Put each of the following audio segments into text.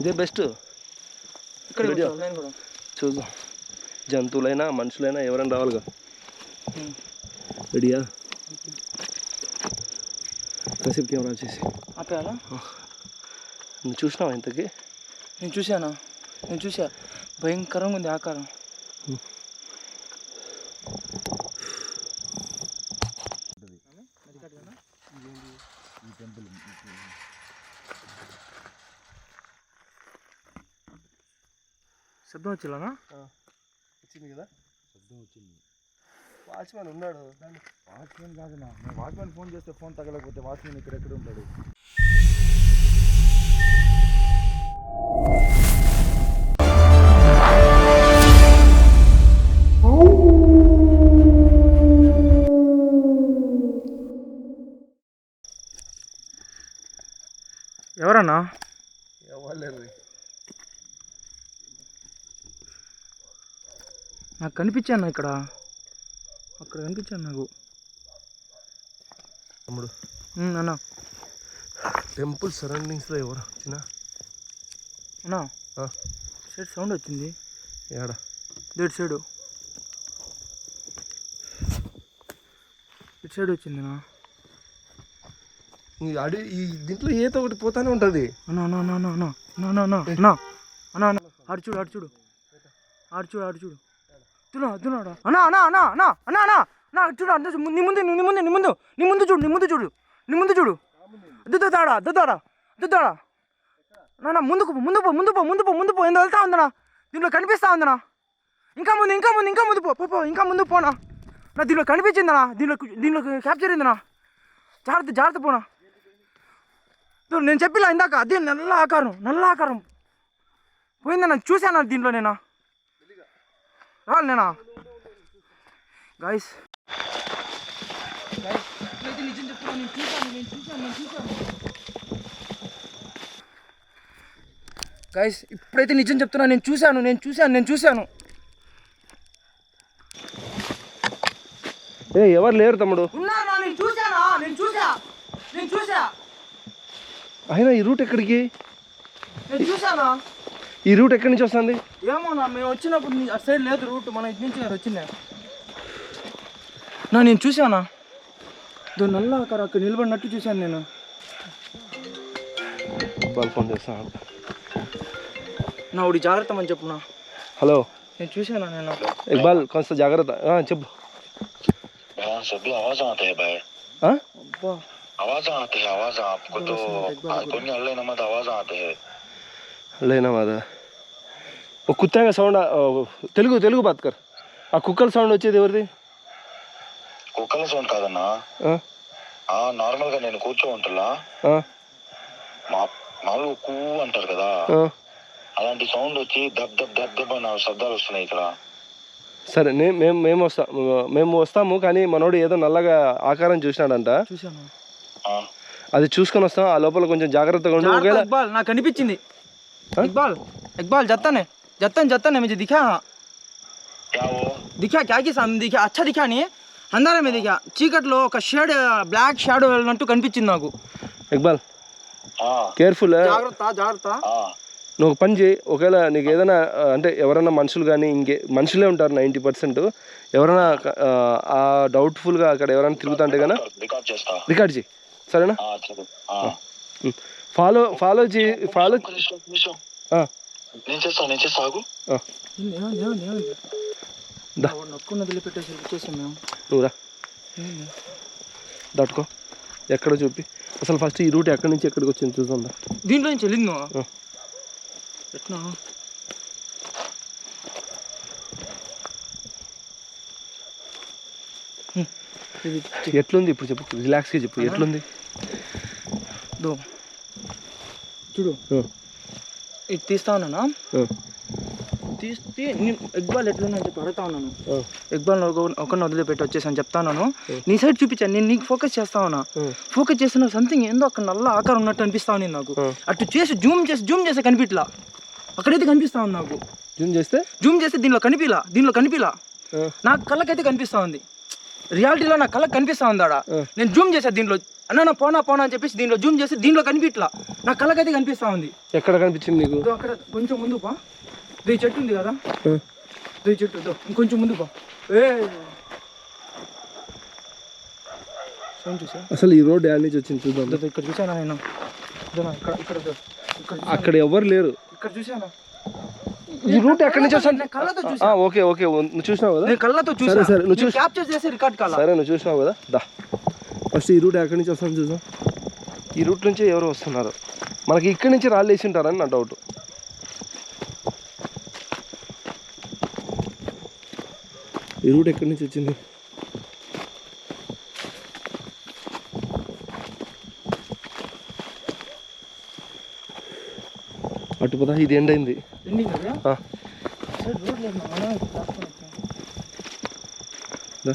ఇదే బెస్ట్ ఇక్కడ చూద్దాం. జంతువులైనా మనుషులైనా ఎవరైనా రావాలిగా. రెడీయా కాసేపు కెమెరా వచ్చేసి ఆపేయాలా? నువ్వు చూసినావా ఇంతకి? నేను చూశానా? నేను చూసా భయంకరంగా ఉంది ఆకారం. శబ్దం వచ్చిల్లానా వచ్చింది కదా? శబ్దం వచ్చింది. వాచ్మెన్ ఉన్నాడు వాచ్మెన్ కాదు నా. వాచ్మెన్ ఫోన్ చేస్తే ఫోన్ తగలకపోతే వాచ్మెన్ ఇక్కడ ఎక్కడ ఉంటాడు? ఎవరన్నా ఎవరు నాకు కనిపించాను ఇక్కడ. అక్కడ కనిపించాను నాకు. తమ్ముడు. అన్నా. టెంపుల్ సరౌండింగ్స్లో ఎవరు వచ్చినా? అన్నా. సైడ్ సౌండ్ వచ్చింది. ఏడ? ఇటు సైడు. ఇటు సైడ్ వచ్చిందినా అడి ఈ దీంట్లో ఏదో ఒకటి పోతానే ఉంటుంది. అన్నా అన్నా అన్నా అన్నా అన్నా అన్నా అన్నా అన్నా ఆడు చూడు ఆడు చూడు. ఆడు చూడు ఆడు చూడు. దునా దునాడా అన్నా అన్నా అన్నా అన్నా అన్నా అన్నా. అన్నా చూడు అంటే నీ ముందు నీ ముందు నీ ముందు నీ ముందు. చూడు నీ ముందు చూడు. నీ ముందు చూడు. దుద్దాడా దుద్దాడా దుద్దాడా నా ముందుకు పో ముందు పో ముందు పో ముందు పో ముందు పో. ఎందుకు వెళ్తా ఉందనా. దీంట్లో కనిపిస్తా ఉందనా. ఇంకా ముందు ఇంకా ముందు ఇంకా ముందు పో పో, ఇంకా ముందు పోనా. నా దీనిలో కనిపించిందనా. దీనిలో దీనిలో క్యాప్చర్ అయిందనా. జాగ్రత్త జాగ్రత్త పోనా. నేను చెప్పిలా ఇందాక అదే నల్ల ఆకారం నల్ల ఆకారం. పోయిందన్నా చూశాను దీంట్లో నేనా? రావాలి నేనా గాయస్ నిజం చెప్తున్నా నేను చూశాను నేను చూశాను నేను చూశాను గాయస్ ఇప్పుడైతే నిజం చెప్తున్నా నేను చూశాను నేను చూశాను నేను చూశాను. ఏ ఎవరు లేరు తమ్ముడు? ఉన్నానా? నేను చూశానా? నేను చూసా నేను చూసా అయినా ఈ రూట్ ఎక్కడికి? నేను చూశానా? ఈ రూట్ ఎక్కడి నుంచి వస్తుంది ఏమో నా మేము వచ్చినప్పుడు నీ- అటు సైడ్ లేదు రూట్ మన ఇటు నుంచి అది వచ్చిందే నా నేను చూసానా దో నల్ల అక్కడ అక్కడ నిలబడినట్టు చూశాను నేను వాళ్ళు ఫోన్ చేస్తాను నా ఒకటి జాగ్రత్త అని చెప్పునా హలో నేను చూశానా నేను ఇక్బాల్ కొంత జాగ్రత్త ఆ, చెప్పు हाँ सभी आवाज आते हैं बाहर ఆ? అబ్బా आवाज आते हैं आवाज आपको तो कोई हल्ले न मत आवाज आते हैं లేనా మాదా? ఓ కుత్తాగా సౌండ్ తెలుగు తెలుగు బాత్ కర్ ఆ కుక్కల సౌండ్ వచ్చేది ఎవరిది? కుక్కల సౌండ్ కాదన్నా. నార్మల్గా నేను కూర్చో? మా మామూలుగా కూ అంటారు కదా? అలాంటి సౌండ్ వచ్చి దబ్ దబ్ దబ్ దబ్ అన్న శబ్దాలు వస్తున్నాయి ఇక్కడ. సరే నే మేము మేము వస్తాం మేము వస్తాము కానీ మనోడు ఏదో నల్లగా ఆకారం చూసినాడంట. చూశాను. ఆ, అది చూసుకొని వస్తాం ఆ లోపల కొంచెం జాగ్రత్తగా ఉండి. ఒకవేళ జాగ్రత్త ఇక్బాల్ నాకు కనిపించింది ఇక్బాల్ ఇక్బాల్ జత్తానే జత్తన్ జత్తన్ मुझे दिखा क्या वो दिखा क्या की सामने दिखा अच्छा दिखा नहीं అందారా మీద దిగా చీకట్లో ఒక షేడ్ బ్లాక్ షాడో వెళ్ళినట్టు కనిపించింది నాకు ఇక్బాల్ ఆ, కేర్ఫుల్ జాగ్రత్త జాగ్రత్త ఆ, నువ్వు ఒక పని చేయి ఒకవేళ నీకు ఏదైనా ఆ, అంటే ఎవరైనా మనుషులు కానీ ఇంకే మనుషులే ఉంటారు నైంటీ పర్సెంట్ ఎవరైనా ఆ, ఆ డౌట్ఫుల్గా అక్కడ ఎవరైనా తిరుగుతుంటే కన్నా రికార్డ్ చేస్తా రికార్డ్ చేయి సరేనా ఆ, చదువు. ఆ. ఫాలో ఫాలో చేయి ఫాలో నేను చేస్తా ఆగు. నొక్కున్న వదిలిపెట్టేసి వచ్చేసాం మేము? దాటుకో. ఎక్కడ చూపి? అసలు ఫస్ట్ ఈ రూట్ ఎక్కడి నుంచి ఎక్కడికి వచ్చింది చూద్దాం. దీంట్లో నుంచి వెళ్ళింది. ఎట్లా? ఎట్లుంది ఇప్పుడు చెప్పు? రిలాక్స్గా చెప్పు. ఎట్లుంది? దో. చూడు. ఇది తీస్తా ఉన్నానా? తీస్తే నేను ఎగ్ బాల్ ఎట్లుందని చెప్పి అడుగుతా ఉన్నాను. ఎగ్ బాల్ ఒకరిని వదిలిపెట్టి వచ్చేసాను చెప్తాను నీ సైడ్ చూపించాను నేను నీకు ఫోకస్ చేస్తా ఉన్నా. ఫోకస్ చేస్తున్న సంథింగ్ ఏందో అక్కడ నల్ల ఆకారం ఉన్నట్టు అనిపిస్తా ఉంది నాకు. అటు చేసి జూమ్ చేసి జూమ్ చేసి కనిపించలా అక్కడైతే కనిపిస్తా ఉంది నాకు. జూమ్ చేస్తే? జూమ్ చేస్తే దీనిలో కనిపిలా దీనిలో కనిపిలా. నాకు కళ్ళకైతే కనిపిస్తా ఉంది. రియాలిటీలో నా కళ్ళకి కనిపిస్తా ఉంది ఆడ. నేను జూమ్ చేశాను దీంట్లో అన్న నా పోనా పోనా అని చెప్పేసి దీంట్లో జూమ్ చేసి దీంట్లో కనిపించలా నా కళ్ళకైతే కనిపిస్తా ఉంది. ఎక్కడ కనిపించింది నీకు? ఇదో అక్కడ కొంచెం ముందు పా. ఇది చెట్టు ఉంది కదా? ఇది చెట్టు ఇదో ఇంకొంచెం ముందు పా. ఏ. సౌండ్ చూసా అసలు ఈ రోడ్ యాడ్ నుంచి వచ్చింది చూద్దాం. ఇదో ఇక్కడ చూసానా నేను? ఇదో నా ఇక్కడ ఇక్కడ ఇదో. ఇక్కడ చూసానా? అక్కడ ఎవరు లేరు. ఇక్కడ చూసానా? ఈ రూట్ ఎక్కడి నుంచి వస్తాను నేను కళ్ళతో చూసా. ఓకే ఓకే నువ్వు చూసినావు కదా? నేను కళ్ళతో చూసా. సరే, సరే, నువ్వు చూసి- క్యాప్చర్ చేసి రికార్డ్ కాల? సరే నువ్వు చూసినావు కదా? దా. ఫస్ట్ ఈ రూట్ ఎక్కడి నుంచి వస్తాను చూద్దాం. ఈ రూట్ నుంచి ఎవరు వస్తున్నారు. మనకి ఇక్కడి నుంచి రాళ్ళు వేసి ఉంటారని నా డౌట్. ఈ రూట్ ఎక్కడి నుంచి వచ్చింది? అటు పదా ఇది ఎండ్ అయింది. ఎండింగ్ కదా ఆ, సరే రోడ్ లేదు నా అన్న ఇక్కడ రాసుకొని వచ్చాను. దా.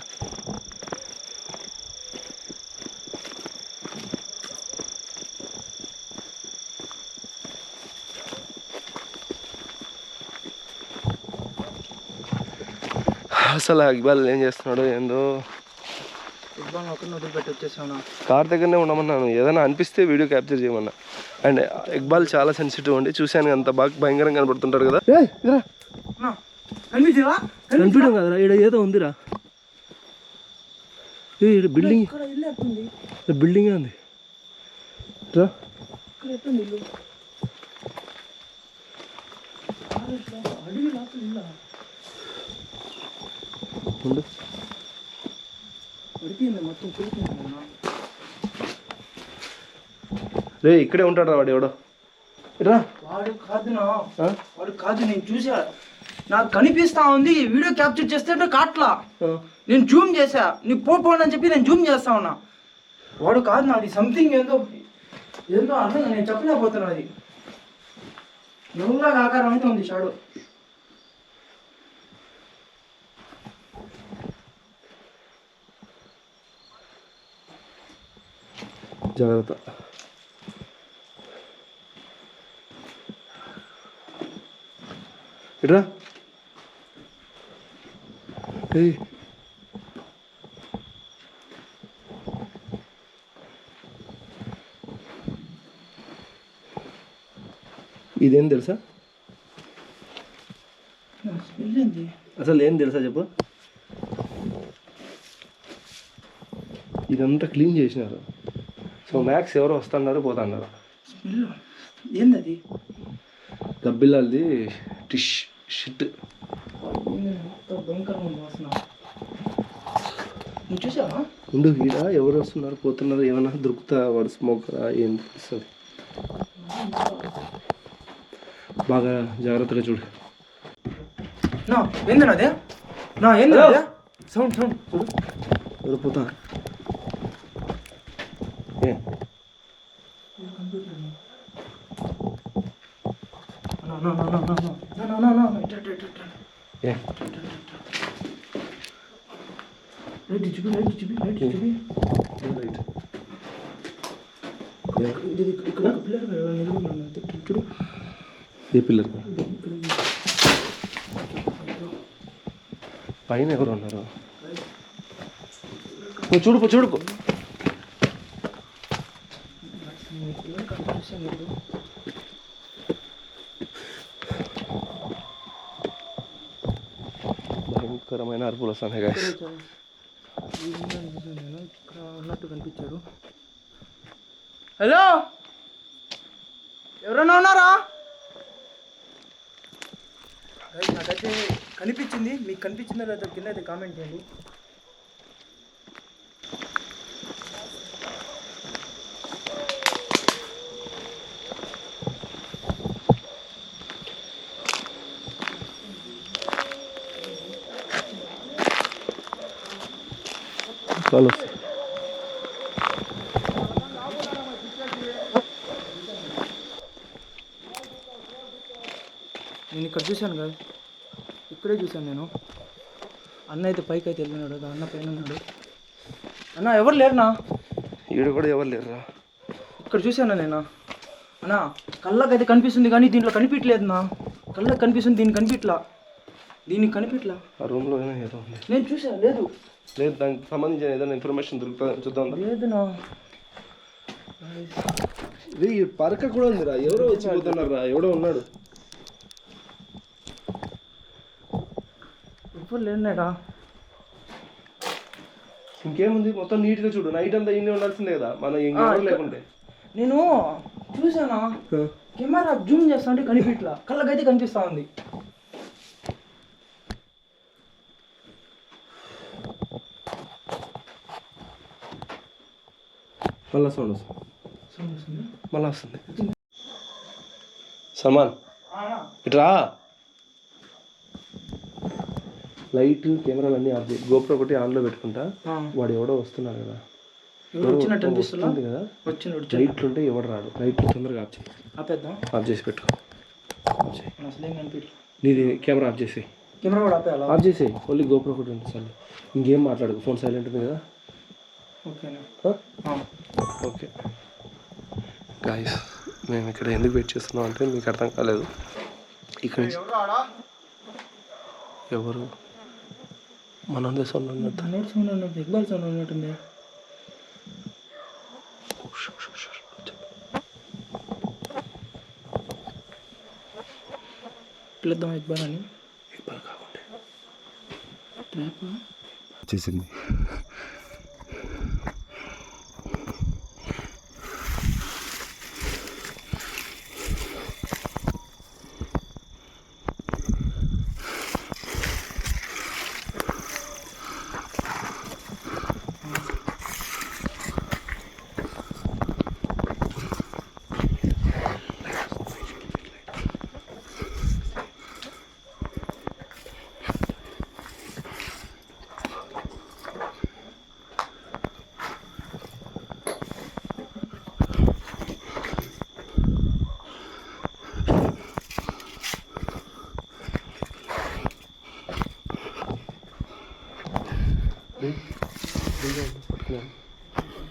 అసలు అక్బాల్ ఏం చేస్తున్నాడు ఏందో. కార్ దగ్గరనే ఉండమన్నాను. ఏదైనా అనిపిస్తే వీడియో క్యాప్చర్ చేయమన్నా. అండ్ ఇక్బాల్ చాలా సెన్సిటివ్ అండి చూశాను అంత బాగా భయంకరంగా కనబడుతుంటాడు కదా. కనిపించడం కదరా ఇక్కడ ఏదో ఉందిరా. బిల్డింగ్. బిల్డింగే ఉంది. రా. అడవి ఉండు. రే ఇక్కడే ఉంటాడు రా వాడు ఎవడో. రా వాడు కాదునా వాడు కాదు నేను చూసా. నాకు కనిపిస్తా ఉంది వీడియో క్యాప్చర్ చేస్తే కాట్లా. నేను జూమ్ చేసా నీకు పోపోండి అని చెప్పి నేను జూమ్ చేస్తా ఉన్నా. వాడు కాదు నాది సంథింగ్ ఏందో ఏందో అర్థం కాదు, నేను చెప్పలేకపోతున్నా అది. నవ్వులాగా ఆకారం అయితే ఉంది షాడు. జాగ్రత్త. ఇట్రా. ఏయ్. ఇదేం తెలుసా? అసలు ఏం తెలుసా చెప్పు? ఇదంతా క్లీన్ చేసినారు. సో మ్యాక్స్ ఎవరు వస్తున్నారు పోతున్నారు. స్మెల్ ఏంది అది గబ్బిలాల్ది టిష్ షిట్. చూసావా? ఉండు ఈడ ఎవరు వస్తున్నారు పోతున్నారు ఏమైనా దొరుకుతా వాడు స్మోక్ ఏం తెలుస్తుంది? బాగా జాగ్రత్తగా చూడు. నా ఏంది అదే నా ఏంది అదే సౌండ్ సౌండ్ చూడు. ఎవరు పోతా ఏ పిల్లర్ పైన ఎవరు ఉన్నారు? చూడుకో చూడుకో. భయంకరమైన అరుపులు వస్తున్నాయి ఉన్నట్టు కనిపించారు హలో ఎవరన్నా ఉన్నారా నాకైతే కనిపించింది. మీకు కనిపించిందో లేదో కింద అయితే కామెంట్ చేయండి వాళ్ళు వస్తారు. నేను ఇక్కడ చూశాను కదా ఇక్కడే చూశాను నేను. అన్న అయితే పైకి అయితే వెళ్ళినాడు అన్న పైన ఉన్నాడు. అన్న ఎవరు లేరునా? ఈడ కూడా ఎవరు లేరురా? ఇక్కడ చూశాను నేను? అన్న కళ్ళకైతే కనిపిస్తుంది కానీ దీంట్లో కనిపించలేదు నా కళ్ళకి కనిపిస్తుంది దీనికి కనిపించలా దీనికి కనిపించలా ఆ రూమ్లో ఏదో ఉంది. నేను చూసా లేదు. లేదు దానికి సంబంధించిన ఏదైనా ఇన్ఫర్మేషన్ దొరుకుతుందా చూద్దాం లేదు నా ఇది పరక కూడా ఉందిరా. ఎవరో వచ్చిపోతున్నారా ఎవడో ఉన్నాడు. ఇప్పుడు లేనాడా ఇంకేముంది? మొత్తం నీట్గా చూడు. నైట్ అంతా ఇన్ని ఉండాల్సిందే కదా. మన ఇంకెవరు లేకుంటే. నేను చూసానా కెమెరా జూమ్ చేస్తా అంటే కనిపించలా కళ్ళకైతే కనిపిస్తా ఉంది. మళ్ళా సౌండ్ వస్తుంది. మళ్ళా వస్తుంది. సల్మాన్ ఇట్రా లైట్ కెమెరాలు అన్నీ ఆఫ్ చేయి. గోప్రో ఒకటి ఆన్లో పెట్టుకుంటా. వాడు ఎవడో వస్తున్నాడు కదా. వచ్చినట్టు అనిపిస్తుందా? కదా. లైట్లు ఉంటే ఎవడు రాడు. లైట్లు తొందరగా ఆఫ్ చేయి. ఆపేద్దాం. ఆఫ్ చేసి పెట్టుకో ఆఫ్ చేయి. నీది కెమెరా ఆఫ్ చేసి కెమెరా కూడా ఆపేయాలా? ఆఫ్ చేసేయి. ఓన్లీ గోప్రో ఒకటి ఉంది సార్ ఇంకేం మాట్లాడకు. ఫోన్ సైలెంట్ ఉంది కదా. ఓకేనా. ఓకే. గాయస్ మేము ఇక్కడ ఎందుకు వెయిట్ చేస్తున్నాం అంటే మీకు అర్థం కాలేదు. ఇక్కడ ఎవరు? మన సౌండ్ ఉన్నట్టు. నోట్ సౌండ్ ఉన్నట్టు ఇక్బాల్ సౌండ్ ఉన్నట్టుంది. పిలుద్దాం ఇక్బాల్ అని. ఇబ్బంది కాకుంటే. ట్రాప్? వచ్చేసింది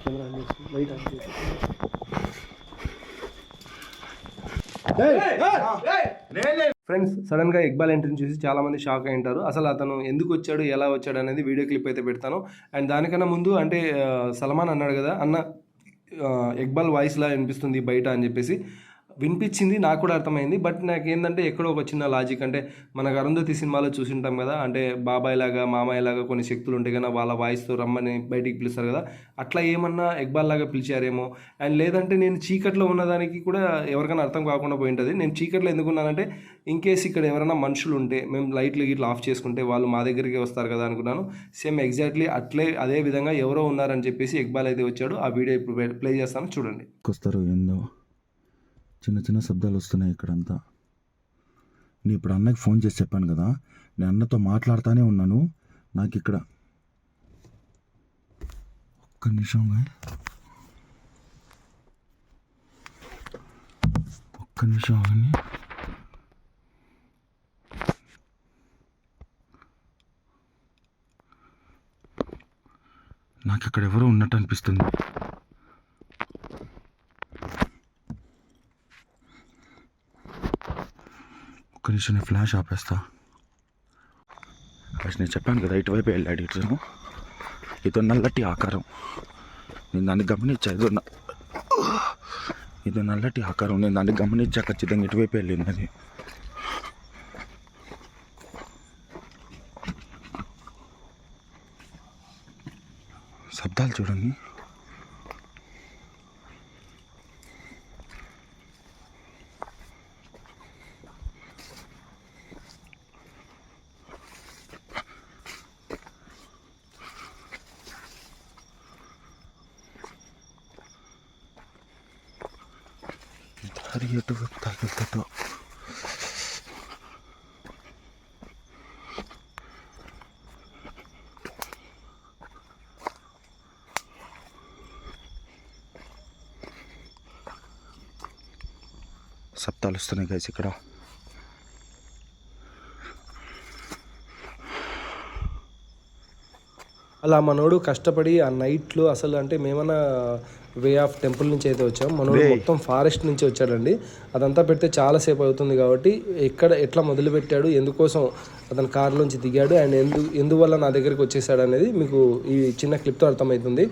కెమెరా ఆన్ చేసి లైట్ ఆన్ చేసి సడన్గా ఇక్బాల్ ఎంట్రీని చూసి చాలామంది షాక్ అయి ఉంటారు. అసలు అతను ఎందుకు వచ్చాడు ఎలా వచ్చాడు అనేది వీడియో క్లిప్ అయితే పెడతాను. అండ్ దానికన్నా ముందు అంటే సల్మాన్ అన్నాడు కదా అన్న ఇక్బాల్ వాయిస్ లా వినిపిస్తుంది బయట అని చెప్పేసి. వినిపించింది నాకు కూడా అర్థమైంది. బట్ నాకు ఏంటంటే ఎక్కడో ఒక చిన్న లాజిక్ అంటే మనకు అరుంధతి సినిమాలో చూసింటాం కదా అంటే బాబాయ్ లాగా మామయ్య లాగా కొన్ని శక్తులు ఉంటాయి కదా వాళ్ళ వాయిస్తో రమ్మని బయటికి పిలుస్తారు కదా అట్లా ఏమన్నా ఎక్బాల్ లాగా పిలిచారేమో? అండ్ లేదంటే నేను చీకట్లో ఉన్నదానికి కూడా ఎవరికైనా అర్థం కాకుండా పోయి ఉంటుంది నేను చీకట్లో ఎందుకున్నానంటే ఇన్ కేస్ ఇక్కడ ఎవరైనా మనుషులు ఉంటే మేము లైట్లు గిట్లా ఆఫ్ చేసుకుంటే వాళ్ళు మా దగ్గరికి వస్తారు కదా అనుకున్నాను. సేమ్ ఎగ్జాక్ట్లీ అట్లే అదే విధంగా ఎవరో ఉన్నారని చెప్పేసి ఎక్బాల్ అయితే వచ్చాడు. ఆ వీడియో ఇప్పుడు ప్లే చేస్తాను. చూడండి. వస్తారు ఏందో. చిన్న చిన్న శబ్దాలు వస్తున్నాయి ఇక్కడంతా. నేను ఇప్పుడు అన్నకి ఫోన్ చేసి చెప్పాను కదా నేను అన్నతో మాట్లాడుతూనే ఉన్నాను. నాకు ఇక్కడ ఒక్క నిమిషం ఒక్క నిమిషం కానీ నాకు ఇక్కడ ఎవరో ఉన్నట్టు అనిపిస్తుంది. ఒక్క ఫ్లాష్ ఆపేస్తా. ఫస్ట్ నేను చెప్పాను కదా ఇటువైపు వెళ్ళాడు ఇటు ఇదో నల్లటి ఆకారం. నేను దాన్ని గమనించా ఇదో నల్లటి ఆకారం. నేను దాన్ని గమనించా ఖచ్చితంగా ఇటువైపు వెళ్ళింది అది. శబ్దాలు చూడండి. దారి ఎటువైపు తగులుతుందో శబ్దాలు వస్తున్నాయి గైస్ ఇక్కడ అలా మనోడు కష్టపడి ఆ నైట్లో అసలు అంటే మేమన్నా వే ఆఫ్ టెంపుల్ నుంచి అయితే వచ్చాం. మనోడు మొత్తం ఫారెస్ట్ నుంచి వచ్చాడండి. అదంతా పెడితే చాలా సేపు అవుతుంది కాబట్టి ఎక్కడ ఎట్లా మొదలు పెట్టాడు ఎందుకోసం అతను కారులోంచి దిగాడు అండ్ ఎందు ఎందువల్ల నా దగ్గరికి వచ్చేసాడు అనేది మీకు ఈ చిన్న క్లిప్తో అర్థమవుతుంది.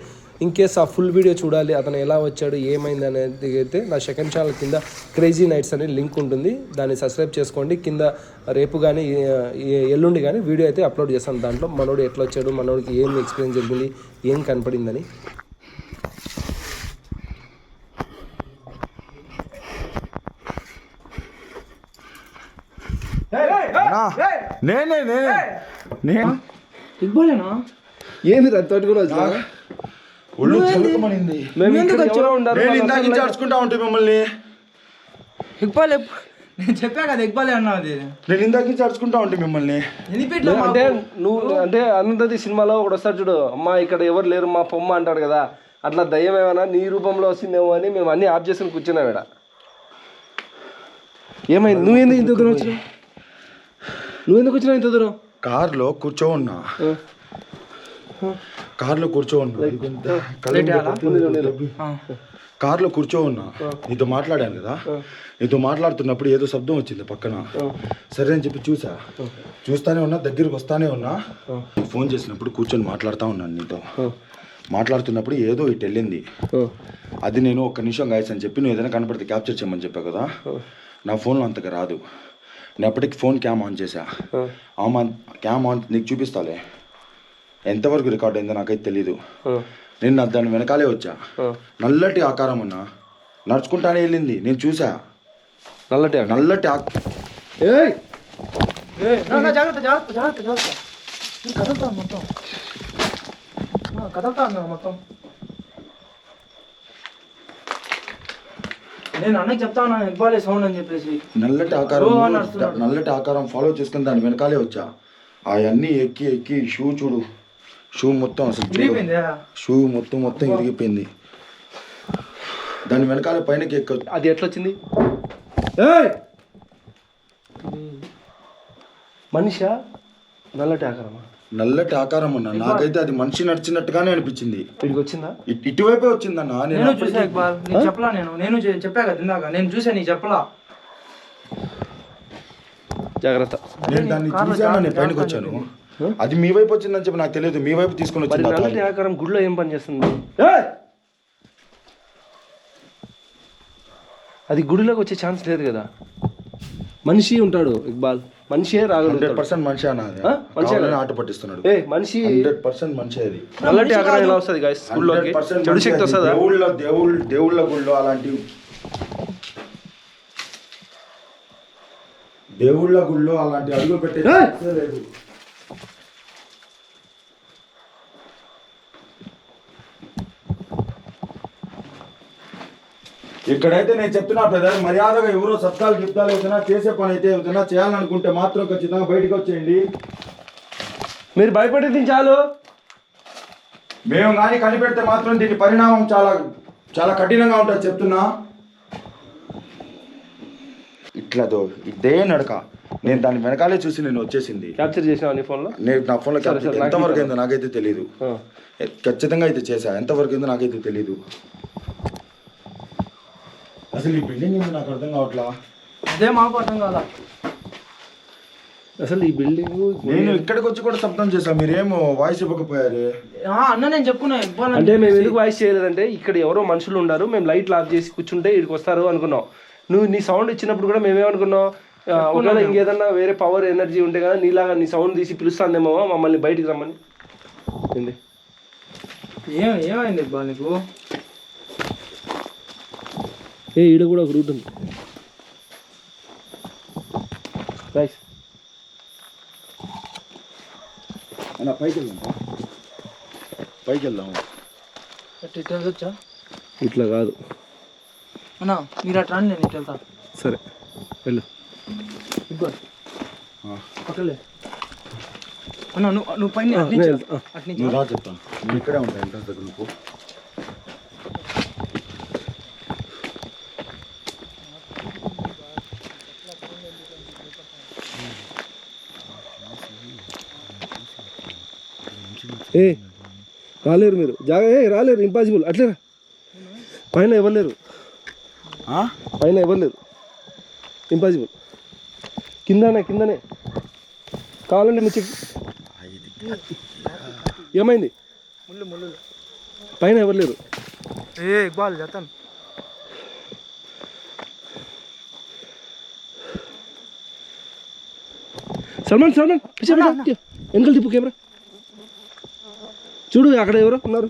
ఇన్ కేస్ ఆ ఫుల్ వీడియో చూడాలి అతను ఎలా వచ్చాడు ఏమైంది అనేది అయితే నా సెకండ్ ఛానల్ కింద క్రేజీ నైట్స్ అనే లింక్ ఉంటుంది. దాన్ని సబ్స్క్రైబ్ చేసుకోండి. కింద రేపు కానీ ఎల్లుండి కానీ వీడియో అయితే అప్లోడ్ చేస్తాను. దాంట్లో మనోడు ఎట్లా వచ్చాడు మనోడికి ఏం ఎక్స్పీరియన్స్ జరిగింది ఏం కనపడిందని. నేనే నేనే. నేను. ఇవ్వలేనా ఏంది రత్తోటి కూడా ఒళ్ళు చలుకమనింది మేము ఉండారు నేను ఇందాక నుంచి మిమ్మల్ని. ఇక్బాల్ నేను చెప్పా కదా ఇక్బాలే అన్నా అది. నేను ఇందాక నుంచి మిమ్మల్ని. అంటే నువ్వు అంటే అనంతది సినిమాలో ఒకడు వస్తాడు చూడు అమ్మా ఇక్కడ ఎవరు లేరు మా పొమ్మ అంటాడు కదా. అట్లా దయ్యం ఏమైనా నీ రూపంలో వస్తుందేమో అని మేము అన్ని ఆఫ్ చేసుకుని కూర్చున్నాం ఇక్కడ. ఏమైంది? నువ్వేందుకు ఇంత దూరం వచ్చినావు? నువ్వెందుకు వచ్చినావు ఇంత దూరం? కార్లో కూర్చో ఉన్నా కార్లో కూర్చో ఉన్నా. కార్లో కూర్చో ఉన్నా నీతో మాట్లాడాను కదా. నీతో మాట్లాడుతున్నప్పుడు ఏదో శబ్దం వచ్చింది పక్కన. సరే అని చెప్పి చూసా. చూస్తానే ఉన్నా దగ్గరికి వస్తానే ఉన్నా. ఫోన్ చేసినప్పుడు కూర్చొని మాట్లాడుతూ ఉన్నాను నీతో. మాట్లాడుతున్నప్పుడు ఏదో ఇటు వెళ్ళింది. అది నేను ఒక్క నిమిషం గాయస్ అని చెప్పి నువ్వు ఏదైనా కనపడితే క్యాప్చర్ చేయమని చెప్పా కదా. నా ఫోన్లో అంతగా రాదు. నేను అప్పటికి ఫోన్ క్యామ్ ఆన్ చేసా ఆన్ క్యామ్ ఆన్ నీకు చూపిస్తాలే. ఎంతవరకు రికార్డ్ అయిందో నాకైతే తెలీదు. నేను నా దాని వెనకాలే వచ్చా. నల్లటి ఆకారం అన్నా నడుచుకుంటానే వెళ్ళింది. నేను చూసా నల్లటి నల్లటి జాగ్రత్త జాగ్రత్త జాగ్రత్త జాగ్రత్త. నేను కదులుతాను మొత్తం. నేను మొత్తం. నేను అన్నకి చెప్తా ఉన్నా ఇవ్వాలి సౌండ్ అని చెప్పేసి. నల్లటి ఆకారం. నల్లటి ఆకారం ఫాలో చేసుకుని దాని వెనకాలే వచ్చా. అవన్నీ ఎక్కి ఎక్కి షూ చూడు. షూ మొత్తం అసలు షూ మొత్తం మొత్తం ఇరిగిపోయింది. దాని వెనకాల పైనకి ఎక్క. అది ఎట్లా వచ్చింది ఏయ్! మనిషా? నల్లటి ఆకారమా? నల్లటి ఆకారం ఉన్నా నాకైతే అది మనిషి నడిచినట్టుగానే అనిపించింది. వచ్చిందా? ఇట్- ఇటువైపే వచ్చిందన్న. నేను నేను చూసా ఇక్బాల్. నీకు చెప్పలా నేను. నేను చె- చెప్పా కదా ఇందాక. నేను చూసా నీకు చెప్పలా. జాగ్రత్త. నేను దాన్ని చూసాను నేను పైనకి వచ్చాను. అది మీ వైపు వచ్చిందని చెప్పి నాకు తెలియదు. మీ వైపు తీసుకొని మరి వచ్చింది ఆ నల్లటి తాళి. ఆకారం గుడిలో ఏం పని చేస్తుంది? అది గుడిలోకి వచ్చే ఛాన్స్ లేదు కదా. మనిషి ఉంటాడు ఇక్బాల్. మనిషే హండ్రెడ్ రాగలుగుతాడు పర్సెంట్ మనిషి అన్నది కావాలని ఆట పట్టిస్తున్నాడు. ఏ మనిషి హండ్రెడ్ పర్సెంట్ మనిషి అది. నల్లటి ఆకారం ఎలా వస్తుంది గాయస్ 100% చెడు శక్తి మనిషి అది. వస్తుందా? దేవుళ్ళ దేవుళ్ళ దేవుళ్ళ గుళ్ళో అలాంటి దేవుళ్ళ గుళ్ళో అలాంటి అడుగు పెట్టే ఛాన్సే లేదు. ఇక్కడైతే నేను చెప్తున్నా బ్రదర్ మర్యాదగా ఎవరో సత్కాలు గిఫ్తాలు ఏదైనా చేసే పని అయితే ఏదైనా చేయాలనుకుంటే మాత్రం ఖచ్చితంగా బయటకు వచ్చేయండి. మీరు భయపడేది చాలు? మేము కానీ కనిపెడితే మాత్రం దీని పరిణామం చాలా చాలా కఠినంగా ఉంటుంది చెప్తున్నా. ఇట్లా దో ఇదే నడక. నేను దాని వెనకాలే చూసి నేను వచ్చేసింది. క్యాప్చర్ చేసినావు నీ ఫోన్లో నేను నా ఫోన్లో నాకు ఎంతవరకు. అయిందో నాకైతే తెలియదు. ఖచ్చితంగా అయితే చేశా ఎంతవరకు అయిందో నాకైతే తెలియదు అసలు ఈ బిల్డింగ్ ఏందో నాకు అర్థం కావట్లా? అదే మాకు అర్థం కాదా? అసలు ఈ బిల్డింగ్ నేను ఇక్కడికి వచ్చి కూడా శబ్దం చేశా మీరేమో వాయిస్ ఇవ్వకపోయారు? ఆ, అన్న నేను చెప్పుకున్నా ఇవ్వాలి అంటే మేము ఎందుకు వాయిస్ చేయలేదంటే ఇక్కడ ఎవరో మనుషులు ఉన్నారు మేము లైట్లు ఆఫ్ చేసి కూర్చుంటే ఇక్కడికి వస్తారు అనుకున్నాం. నువ్వు నీ సౌండ్ ఇచ్చినప్పుడు కూడా మేమేమనుకున్నాం? ఒకవేళ ఇంకేదన్నా వేరే పవర్ ఎనర్జీ ఉంటే కదా నీలాగా నీ సౌండ్ తీసి పిలుస్తాందేమో మమ్మల్ని బయటికి రమ్మని. ఏంది? ఏమైంది ఇక్బాల్ నీకు? ఏ ఈడ కూడా ఒక రూట్ ఉంది. రైస్ అన్న పైకి వెళ్దాం పైకి వెళ్దాం. ఇట్లా వచ్చా ఇట్లా కాదు. అన్న మీరు అట్లా నేను ఇట్లా వెళ్తా. సరే వెళ్ళు. ఇక్బాల్ పక్కలే. అన్న నువ్వు నువ్వు పైన అట్నుంచి నువ్వు రా. చెప్తాను. నేను ఇక్కడే ఉంటాను ఎంట్రన్స్ దగ్గర నువ్వు ఏ రాలేరు మీరు. జాగా ఏ రాలేరు ఇంపాసిబుల్ అట్లేరా పైన ఎవరు లేరు ఆ? పైన ఎవరు లేరు ఇంపాసిబుల్ కిందనే కిందనే. కావాలంటే మీ చెక్ ఏమైంది? పైన ఎవరు లేరు ఏ ఇక్బాల్ జతన్. సల్మాన్ సల్మాన్ వెనకలు తిప్పు కెమెరా. చూడు అక్కడ ఎవరో? ఉన్నారు.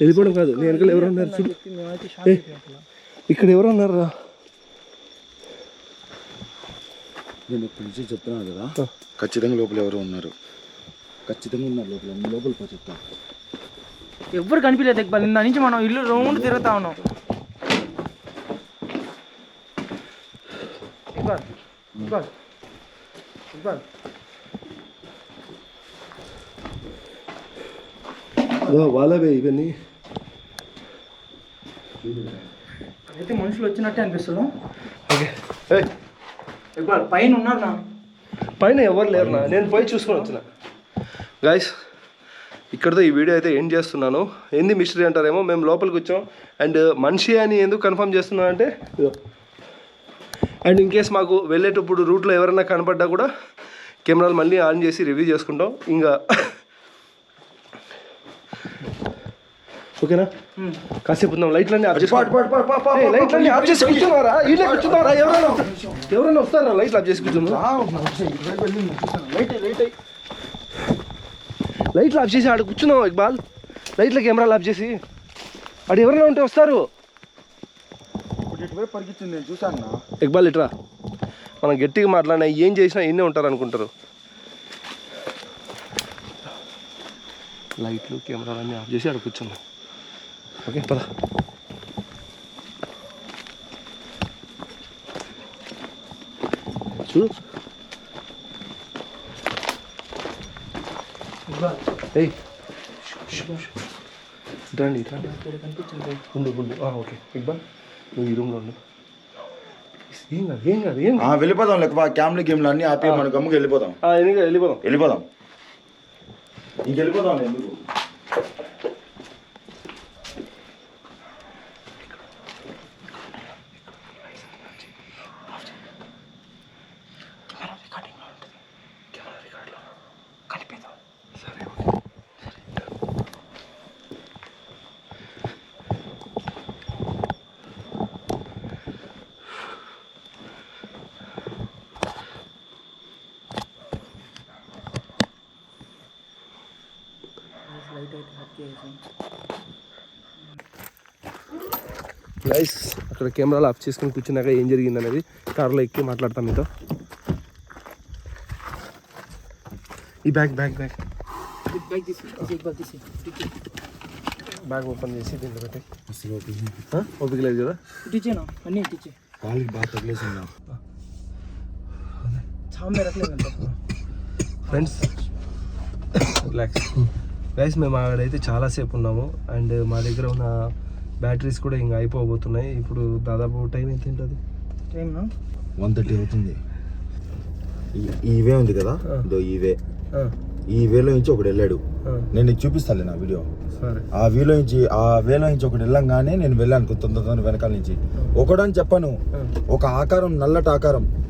వెళ్ళిపోవడం కాదు నేను వెనకాల ఎవరు ఉన్నారు చూడు. ఇక్కడ ఎవరు ఉన్నారు రా నేను ఇక్కడి నుంచి చెప్తున్నాను కదా ఖచ్చితంగా లోపల ఎవరో ఉన్నారు. ఖచ్చితంగా ఉన్నారు లోపల లోపల పో చెప్తా ఎవ్వరు కనిపించలేదు ఇక్బాల్ నిన్న నుంచి మనం ఇల్లు రౌండ్ తిరుగుతా ఉన్నాం. ఇక్బాల్ ఇక్బాల్ ఇక్బాల్ వాళ్ళవే ఇవన్నీ. అయితే మనుషులు వచ్చినట్టే ఓకే. ఇక్బాల్ పైన ఉన్నారు నా. పైన ఎవరు లేరు నా. నేను పోయి చూసుకొని వచ్చిన. గాయస్ ఇక్కడతో ఈ వీడియో అయితే ఎండ్ చేస్తున్నాను. ఏంది మిస్టరీ అంటారేమో మేము లోపలికి వచ్చాం. అండ్ మనిషి అని ఎందుకు కన్ఫర్మ్ చేస్తున్నాను అంటే అండ్ ఇన్ కేస్ మాకు వెళ్ళేటప్పుడు రూట్లో ఎవరైనా కనపడ్డా కూడా కెమెరాలు మళ్ళీ ఆన్ చేసి రివ్యూ చేసుకుంటాం. ఇంకా ఓకేనా? కాసేపు ఉందాం. లైట్లన్నీ ఆఫ్ చేసి లైట్లన్నీ ఆఫ్ చేసి కూర్చున్నారా? వీళ్ళే కూర్చున్నారా? ఎవరైనా ఎవరైనా వస్తారా? లైట్లు ఆఫ్ చేసి కూర్చున్నారా? లైట్లు ఆఫ్ చేసి ఆడ కూర్చున్నాం ఇక్బాల్. లైట్ల కెమెరాలు ఆఫ్ చేసి. ఆడ ఎవరైనా ఉంటే వస్తారు. పరిగెత్తింది నేను చూసాను ఇక్బాల్ ఇట్రా మనం గట్టిగా మాట్లాడినా ఏం చేసినా ఎన్నే ఉంటారు అనుకుంటారు. లైట్లు కెమెరాలు అన్నీ ఆఫ్ చేసి ఆడ కూర్చున్నాం ఓకే పద. చూడు. ఏయ్ రండి రండి ఉండు ఉండు. ఆ, ఓకే. ఇక్బాల్ నువ్వు ఈ రూమ్లో ఉండు. ఏం కాదు ఏం కాదు ఏం కాదు. వెళ్ళిపోదాం లేక క్యామ్లు గేమ్లు అన్నీ ఆపి మన గమ్ముకి వెళ్ళిపోదాం. వెళ్ళిపోదాం? వెళ్ళిపోదాం. ఇంక వెళ్ళిపోదాం ఎందుకు లైట్ అయితే ఆఫ్ చేసి గైస్ అక్కడ కెమెరాలు ఆఫ్ చేసుకుని కూర్చున్నాక ఏం జరిగింది అనేది కార్లో ఎక్కి మాట్లాడతాం మీతో. ఈ bag bag bag. Bike bag open చేసి దీంట్లో పెట్టి. ఓపిక లేదు కదా? ఇచ్చేనా అన్నీ ఇచ్చి కాలికి బాగా తగిలేసిందా ఫ్రెండ్స్ రిలాక్స్ గైస్ మేము ఆడైతే చాలాసేపు ఉన్నాము. అండ్ మా దగ్గర ఉన్న బ్యాటరీస్ కూడా ఇంకా అయిపోబోతున్నాయి. ఇప్పుడు దాదాపు టైం ఎంత ఉంటుంది టైం వన్ థర్టీ అవుతుంది. ఈ- ఈ వే ఉంది కదా. ఇదో ఈ వేలో నుంచి ఒకడు వెళ్ళాడు. నేను నీకు చూపిస్తాను నా వీడియో. సరే. ఆ వీలో నుంచి ఆ వేలో నుంచి ఒకటి వెళ్ళంగానే నేను వెళ్ళాను తొందర తొందర వెనకాల నుంచి. ఒకడని చెప్పాను. ఒక ఆకారం నల్లటి ఆకారం.